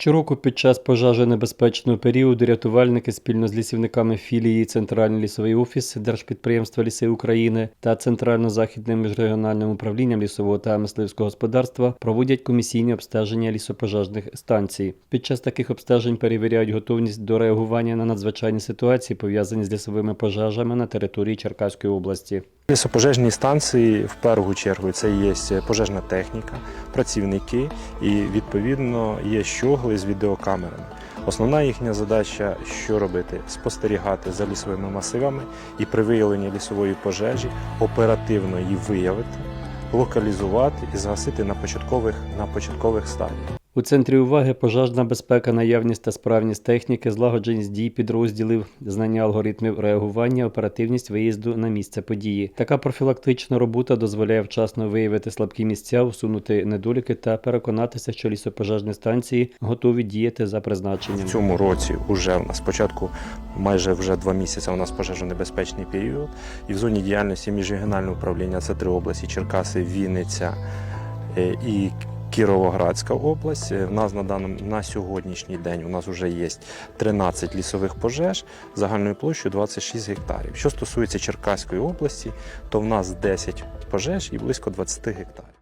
Щороку під час пожежонебезпечного періоду рятувальники спільно з лісівниками філії Центральний лісовий офіс Держпідприємства Ліси України та Центрально-західним міжрегіональним управлінням лісового та мисливського господарства проводять комісійні обстеження лісопожежних станцій. Під час таких обстежень перевіряють готовність до реагування на надзвичайні ситуації, пов'язані з лісовими пожежами на території Черкаської області. Лісопожежні станції в першу чергу це є пожежна техніка, працівники і відповідно є щогли з відеокамерами. Основна їхня задача що робити? Спостерігати за лісовими масивами і при виявленні лісової пожежі оперативно її виявити, локалізувати і згасити на початкових, на початкових стадіях. У центрі уваги пожежна безпека, наявність та справність техніки, злагодженість дій підрозділів, знання алгоритмів реагування, оперативність виїзду на місце події. Така профілактична робота дозволяє вчасно виявити слабкі місця, усунути недоліки та переконатися, що лісопожежні станції готові діяти за призначенням. В цьому році вже в нас спочатку майже вже два місяці у нас пожежонебезпечний період. І в зоні діяльності міжрегіонального управління це три області: Черкаси, Вінниця е, і Кіровоградська область. Е, В нас на даному на сьогоднішній день у нас вже є 13 лісових пожеж загальною площею 26 гектарів. Що стосується Черкаської області, то в нас 10 пожеж і близько 20 гектарів.